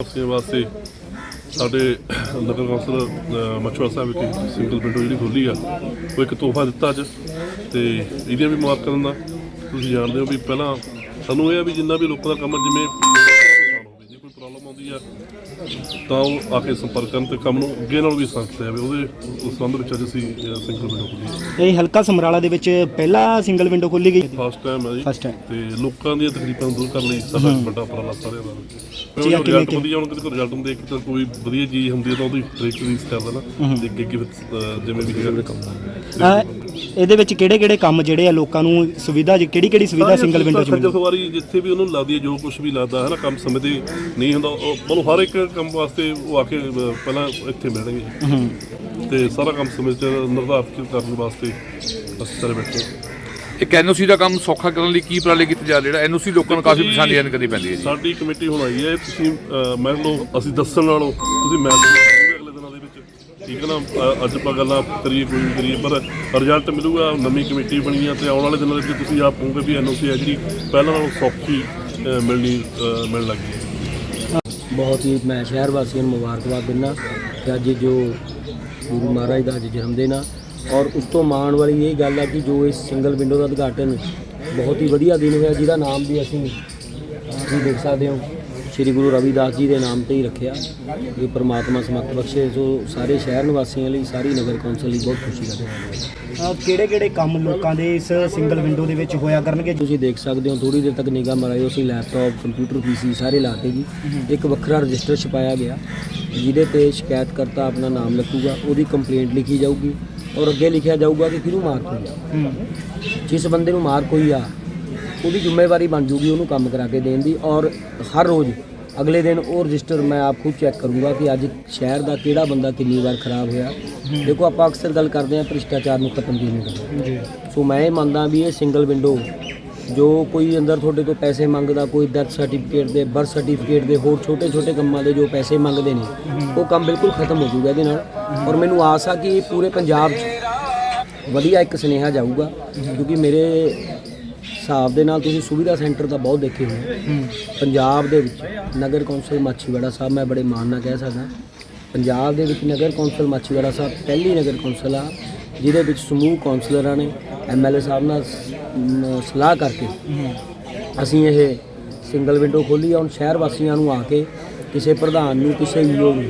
ਵਾਸੀਆਂ ਵਾਸਤੇ ਸਾਡੇ ਨਗਰ ਕੌਂਸਲ ਅ, ਸਾਹਿਬ ਵਿਖੇ ਸਿੰਗਲ ਵਿੰਡੋ ਜਿਹੜੀ ਖੋਲੀ ਆ ਉਹ ਇੱਕ ਤੋਹਫਾ ਦਿੱਤਾ ਅੱਜ ਤੇ ਇਹਦੀਆਂ ਵੀ ਮੁਬਾਰਕਾਂ ਦਾ। ਤੁਸੀਂ ਜਾਣਦੇ ਹੋ ਵੀ ਪਹਿਲਾਂ ਸਾਨੂੰ ਇਹ ਆ ਵੀ ਜਿੰਨਾ ਵੀ ਲੋਕਾਂ ਦਾ ਕੰਮ ਜਿਵੇਂ ਪ੍ਰੋਬਲਮ ਆਉਂਦੀ ਆ ਤਾਂ ਉਹ ਆ ਕੇ ਸੰਪਰਕ ਕਰਨ ਤੇ ਕੰਮ ਨੂੰ ਅੱਗੇ ਨਾਲੋਂ ਵੀ ਕੀਤਾ ਜਾਵੇ ਉਹਦੇ ਉਸ ਸੰਬੰਧ ਵਿੱਚ ਅੱਜ ਅਸੀਂ ਸਿੰਗਲ ਵਿੰਡੋ ਖੋਲੀ ਇਹ ਹਲਕਾ ਸਮਰਾਲਾ ਦੇ ਵਿੱਚ ਪਹਿਲਾ ਸਿੰਗਲ ਵਿੰਡੋ ਖੋਲੀ ਗਈ? ਫਸਟ ਟਾਈਮ ਹੈ ਜੀ। First time। ਤੇ ਲੋਕਾਂ ਦੀਆਂ ਤਕਲੀਫਾਂ ਨੂੰ ਦੂਰ ਕਰਨ ਲਈ ਸਾਡਾ ਇੱਕ ਵੱਡਾ ਉਪਰਾਲਾ ਸਾਰਿਆਂ ਦਾ। ਜੀ, ਆ ਕਿਵੇਂ ਰਿਜ਼ਲਟ ਵਧੀਆ ਹੁਣ ਕਿਤੇ ਰਿਜ਼ਲਟ ਨੂੰ ਦੇਖ ਕੇ ਤਾਂ ਕੋਈ ਵਧੀਆ ਚੀਜ਼ ਹੁੰਦੀ ਹੈ ਤਾਂ ਉਹਦੀ ਟ੍ਰਿਕ ਰੀਸ ਕਰ ਦੇਣਾ ਤੇ ਅੱਗੇ ਅਹ, ਜਿਵੇਂ ਵੀ ਹੈਗਾ। ਕੰਮ। ਇਹਦੇ ਵਿੱਚ ਕਿਹੜੇ ਕਿਹੜੇ ਕੰਮ ਜਿਹੜੇ ਆ ਲੋਕਾਂ ਨੂੰ ਸੁਵਿਧਾ ਕਿਹੜੀ ਕਿਹੜੀ ਸੁਵਿਧਾ ਸਿੰਗਲ ਵਿੰਡੋ ਚ ਮਿਲਦੀ? ਜਿੱਥੇ ਵੀ ਉਹਨੂੰ ਲੱਗਦੀ ਹੈ ਜੋ ਕੁਝ ਵੀ ਲੱਗਦਾ ਹੈ ਨਾ ਕੰਮ ਸਮੇਂ ਤੇ ਨਹੀਂ ਹੁੰਦਾ ਉਹ ਮਤਲਬ ਹਰ ਇੱਕ ਕੰਮ ਵਾਸਤੇ ਉਹ ਆ ਕੇ ਅਹ, ਪਹਿਲਾਂ ਇੱਥੇ ਮਿਲਣਗੇ ਹੂੰ। ਤੇ ਸਾਰਾ ਕੰਮ ਸਮੇਂ ਤੇ ਨਿਰਧਾਰਿਤ ਕਰਨ ਵਾਸਤੇ ਅਸੀਂ ਸਾਰੇ ਬੈਠੇ ਹਾਂ। ਇੱਕ ਐਨਓਸੀ ਦਾ ਕੰਮ ਸੌਖਾ ਕਰਨ ਲਈ ਕੀ ਉਪਰਾਲੇ ਕੀਤੇ ਜਾ ਰਹੇ ਜਿਹੜਾ ਐਨਓਸੀ ਲੋਕਾਂ ਨੂੰ ਕਾਫੀ ਪਰੇਸ਼ਾਨੀ ਆਨ ਕਰਨੀ ਪੈਂਦੀ ਹੈ ਜੀ। ਸਾਡੀ ਕਮੇਟੀ ਹੁਣ ਆਈ ਹੈ ਤੁਸੀਂ ਅਹ, ਮੰਨ ਲਓ ਅਸੀਂ ਦੱਸਣ ਨਾਲੋਂ ਤੁਸੀਂ ਕਰੋਗੇ ਅਗਲੇ ਦਿਨਾਂ ਦੇ ਵਿੱਚ ਠੀਕ ਹੈ ਨਾ ਅਹ, ਅੱਜ ਆਪਾਂ ਗੱਲਾਂ ਕਰੀਏ ਕੋਈ ਵੀ ਕਰੀਏ ਪਰ ਰਿਜ਼ਲਟ ਮਿਲੂਗਾ ਨਵੀਂ ਕਮੇਟੀ ਬਣੀ ਆ ਤੇ ਆਉਣ ਵਾਲੇ ਦਿਨਾਂ ਦੇ ਵਿੱਚ ਤੁਸੀਂ ਆਪ ਕਹੋਗੇ ਵੀ ਐਨਓਸੀ ਹੈ ਜਿਹੜੀ ਪਹਿਲਾਂ ਨਾਲੋਂ ਸੌਖੀ ਅਹ, ਮਿਲਣੀ ਅਹ, ਮਿਲਣ ਲੱਗੀ ਹੈ। ਬਹੁਤ ਹੀ, ਮੈਂ ਸ਼ਹਿਰ ਵਾਸੀਆਂ ਨੂੰ ਮੁਬਾਰਕਬਾਦ ਦਿੰਦਾ ਕਿ ਅੱਜ ਜੋ ਗੁਰੂ ਮਹਾਰਾਜ ਦਾ ਅੱਜ ਜਨਮ ਦਿਨ ਆ। ਔਰ ਉਸ ਤੋਂ ਮਾਣ ਵਾਲੀ ਇਹ ਗੱਲ ਆ ਕਿ ਜੋ ਇਸ ਸਿੰਗਲ ਵਿੰਡੋ ਦਾ ਉਦਘਾਟਨ ਬਹੁਤ ਹੀ ਵਧੀਆ ਦਿਨ ਹੋਇਆ, ਜਿਹਦਾ ਨਾਮ ਵੀ ਅਸੀਂ ਤੁਸੀਂ ਦੇਖ ਸਕਦੇ ਹੋ। ਸ੍ਰੀ ਗੁਰੂ ਰਵਿਦਾਸ ਜੀ ਦੇ ਨਾਮ ਤੇ ਹੀ ਰੱਖਿਆ ਇਹ ਪ੍ਰਮਾਤਮਾ ਸਮਤ ਬਖਸ਼ੇ ਸੋ ਸਾਰੇ ਸ਼ਹਿਰ ਨਿਵਾਸੀਆਂ ਲਈ ਸਾਰੀ ਨਗਰ ਕੌਂਸਲ ਲਈ ਬਹੁਤ ਖੁਸ਼ੀ ਦਾ ਦਿਨ ਹੈ। ਕਿਹੜੇ ਕਿਹੜੇ ਕੰਮ ਲੋਕਾਂ ਦੇ ਇਸ ਸਿੰਗਲ ਵਿੰਡੋ ਦੇ ਵਿੱਚ ਹੋਇਆ ਕਰਨਗੇ? ਤੁਸੀਂ ਦੇਖ ਸਕਦੇ ਹੋ ਥੋੜੀ ਦੇਰ ਤੱਕ ਨਿਗਾਹ ਮਾਰਾਇਓ ਅਸੀਂ ਲੈਪਟਾਪ ਕੰਪਿਊਟਰ ਪੀਸੀ ਸਾਰੇ ਲਾਤੇ ਜੀ। ਇੱਕ ਵੱਖਰਾ ਰਜਿਸਟਰ ਛਪਾਇਆ ਗਿਆ ਜਿਹਦੇ ਤੇ ਸ਼ਿਕਾਇਤਕਰਤਾ ਆਪਣਾ ਨਾਮ ਲਿਖੂਗਾ ਉਹਦੀ ਕੰਪਲੇਂਟ ਲਿਖੀ ਜਾਊਗੀ ਔਰ ਅੱਗੇ ਲਿਖਿਆ ਜਾਊਗਾ ਕਿ ਕਿਹਨੂੰ ਮਾਰਕ ਹੋਈ ਆ। ਜਿਸ ਬੰਦੇ ਨੂੰ ਮਾਰਕ ਹੋਈ ਆ ਉਹਦੀ ਜ਼ਿੰਮੇਵਾਰੀ ਬਣ ਜੂਗੀ ਉਹਨੂੰ ਕੰਮ ਕਰਾ ਕੇ ਦੇਣ ਦੀ ਔਰ ਹਰ ਰੋਜ਼ ਅਗਲੇ ਦਿਨ ਉਹ ਰਜਿਸਟਰ ਮੈਂ ਆਪ ਖੁਦ ਚੈੱਕ ਕਰੂੰਗਾ ਕਿ ਅੱਜ ਸ਼ਹਿਰ ਦਾ ਕਿਹੜਾ ਬੰਦਾ ਕਿੰਨੀ ਵਾਰ ਖਰਾਬ ਹੋਇਆ। ਦੇਖੋ ਆਪਾਂ ਅਕਸਰ ਗੱਲ ਕਰਦੇ ਹਾਂ ਭ੍ਰਿਸ਼ਟਾਚਾਰ ਨੂੰ ਖਤਮ ਕਿਵੇਂ ਕਰਨਾ। ਜੀ। ਸੋ ਮੈਂ ਇਹ ਮੰਨਦਾ ਵੀ ਇਹ ਸਿੰਗਲ ਵਿੰਡੋ ਜੋ ਕੋਈ ਅੰਦਰ ਤੁਹਾਡੇ ਤੋਂ ਪੈਸੇ ਮੰਗਦਾ ਕੋਈ ਡੈਥ ਸਰਟੀਫਿਕੇਟ ਦੇ ਬਰਥ ਸਰਟੀਫਿਕੇਟ ਦੇ ਹੋਰ ਛੋਟੇ ਛੋਟੇ ਕੰਮਾਂ ਦੇ ਜੋ ਪੈਸੇ ਮੰਗਦੇ ਨੇ ਉਹ ਕੰਮ ਬਿਲਕੁਲ ਖਤਮ ਹੋ ਜਾਊਗਾ ਇਹਦੇ ਨਾਲ। ਔਰ ਮੈਨੂੰ ਆਸ ਆ ਕਿ ਪੂਰੇ ਪੰਜਾਬ 'ਚ ਵਧੀਆ ਇੱਕ ਸੁਨੇਹਾ ਜਾਊਗਾ ਕਿਉਂਕਿ ਮੇਰੇ ਹਿਸਾਬ ਦੇ ਨਾਲ ਤੁਸੀਂ ਸੁਵਿਧਾ ਸੈਂਟਰ ਤਾਂ ਬਹੁਤ ਦੇਖੇ ਹੋਣੇ। ਹੂੰ। ਪੰਜਾਬ ਦੇ ਵਿੱਚ ਨਗਰ ਕੌਂਸਲ ਮਾਛੀਵਾੜਾ ਸਾਹਿਬ ਮੈਂ ਬੜੇ ਮਾਣ ਨਾਲ ਕਹਿ ਸਕਦਾ। ਪੰਜਾਬ ਦੇ ਵਿੱਚ ਨਗਰ ਕੌਂਸਲ ਮਾਛੀਵਾੜਾ ਸਾਹਿਬ ਪਹਿਲੀ ਨਗਰ ਕੌਂਸਲ ਆ ਜਿਹਦੇ ਵਿੱਚ ਸਮੂਹ ਕੌਂਸਲਰਾਂ ਨੇ ਐਮਐਲਏ ਸਾਹਿਬ ਨਾਲ ਸ- ਮ, ਸਲਾਹ ਕਰਕੇ ਅਸੀਂ ਇਹ ਸਿੰਗਲ ਵਿੰਡੋ ਖੋਲੀ ਆ ਹੁਣ ਸ਼ਹਿਰ ਵਾਸੀਆਂ ਨੂੰ ਆ ਕੇ ਕਿਸੇ ਪ੍ਰਧਾਨ ਨੂੰ ਕਿਸੇ ਈਓ ਨੂੰ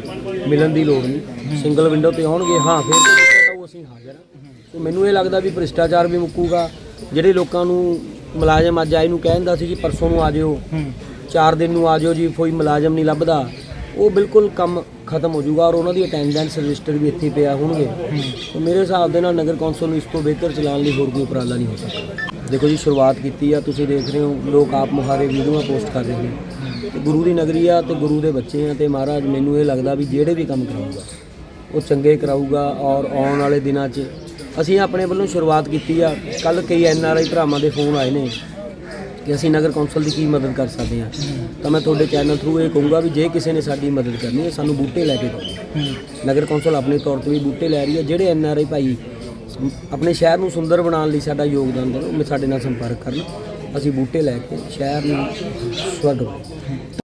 ਮਿਲਣ ਦੀ ਲੋੜ ਨਹੀਂ। ਸਿੰਗਲ ਵਿੰਡੋ ਤੇ ਆਉਣਗੇ ਹਾਂ ਫਿਰ ਆਊ ਅਸੀਂ ਹਾਜ਼ਰ ਹਾਂ। ਸੋ ਮੈਨੂੰ ਇਹ ਲੱਗਦਾ ਵੀ ਭ੍ਰਿਸ਼ਟਾਚਾਰ ਵੀ ਮੁੱਕੂਗਾ ਜਿਹੜੇ ਲੋਕਾਂ ਨੂੰ ਮੁਲਾਜ਼ਮ ਅੱਜ ਆਏ ਨੂੰ ਕਹਿੰਦਾ ਸੀ ਜੀ ਪਰਸੋਂ ਨੂੰ ਆ ਜਿਓ। ਹੂੰ। ਚਾਰ ਦਿਨ ਨੂੰ ਆ ਜਿਓ ਜੀ ਕੋਈ ਮੁਲਾਜ਼ਮ ਨਹੀਂ ਲੱਭਦਾ। ਉਹ ਬਿਲਕੁਲ ਕੰਮ ਖਤਮ ਹੋ ਜਾਊਗਾ ਔਰ ਉਹਨਾਂ ਦੀ ਅਟੈਂਡੈਂਸ ਰਜਿਸਟਰ ਵੀ ਇੱਥੇ ਪਿਆ ਹੋਣਗੇ। ਤਾਂ ਮੇਰੇ ਹਿਸਾਬ ਦੇ ਨਾਲ ਨਗਰ ਕੌਂਸਲ ਨੂੰ ਇਸ ਤੋਂ ਬਿਹਤਰ ਚਲਾਉਣ ਲਈ ਹੋਰ ਕੋਈ ਉਪਰਾਲਾ ਨਹੀਂ ਹੋ ਸਕਦਾ। ਦੇਖੋ ਜੀ ਸ਼ੁਰੂਆਤ ਕੀਤੀ ਆ ਤੁਸੀਂ ਦੇਖ ਰਹੇ ਹੋ ਲੋਕ ਆਪ ਮੁਹਾਰੇ ਵੀਡੀਓਆਂ ਪੋਸਟ ਕਰ ਰਹੇ ਨੇ। ਤੇ ਗੁਰੂ ਦੀ ਨਗਰੀ ਆ ਤੇ ਗੁਰੂ ਦੇ ਬੱਚੇ ਆ ਤੇ ਮਹਾਰਾਜ ਮੈਨੂੰ ਇਹ ਲੱਗਦਾ ਵੀ ਜਿਹੜੇ ਵੀ ਕੰਮ ਕਰਾਊਗਾ ਉਹ ਚੰਗੇ ਕਰਾਊਗਾ ਔਰ ਆਉਣ ਵਾਲੇ ਦਿਨਾਂ 'ਚ ਅਸੀਂ ਆਪਣੇ ਵੱਲੋਂ ਸ਼ੁਰੂਆਤ ਕੀਤੀ ਆ। ਕੱਲ ਕਈ ਐਨ ਆਰ ਆਈ ਭਰਾਵਾਂ ਦੇ ਫੋਨ ਆਏ ਨੇ ਕਿ ਅਸੀਂ ਨਗਰ ਕੌਂਸਲ ਦੀ ਕੀ ਮਦਦ ਕਰ ਸਕਦੇ ਹਾਂ। ਤਾਂ ਮੈਂ ਤੁਹਾਡੇ ਚੈਨਲ ਥਰੂ ਇਹ ਕਹੂੰਗਾ ਵੀ ਜੇ ਕਿਸੇ ਨੇ ਸਾਡੀ ਮਦਦ ਕਰਨੀ ਹੈ, ਸਾਨੂੰ ਬੂਟੇ ਲੈ ਕੇ ਦਿਓ। ਨਗਰ ਕੌਂਸਲ ਆਪਣੇ ਤੌਰ ਤੇ ਵੀ ਬੂਟੇ ਲੈ ਰਹੀ ਹੈ। ਜਿਹੜੇ ਐਨ ਆਰ ਆਈ ਭਾਈ ਆਪਣੇ ਸ਼ਹਿਰ ਨੂੰ ਸੁੰਦਰ ਬਣਾਉਣ ਲਈ ਸਾਡਾ ਯੋਗਦਾਨ ਦੇਣ, ਉਹ ਸਾਡੇ ਨਾਲ ਸੰਪਰਕ ਕਰਨ। ਅਸੀਂ ਬੂਟੇ ਲੈ ਕੇ ਸ਼ਹਿਰ ਨੂੰ ਸਵਰਗ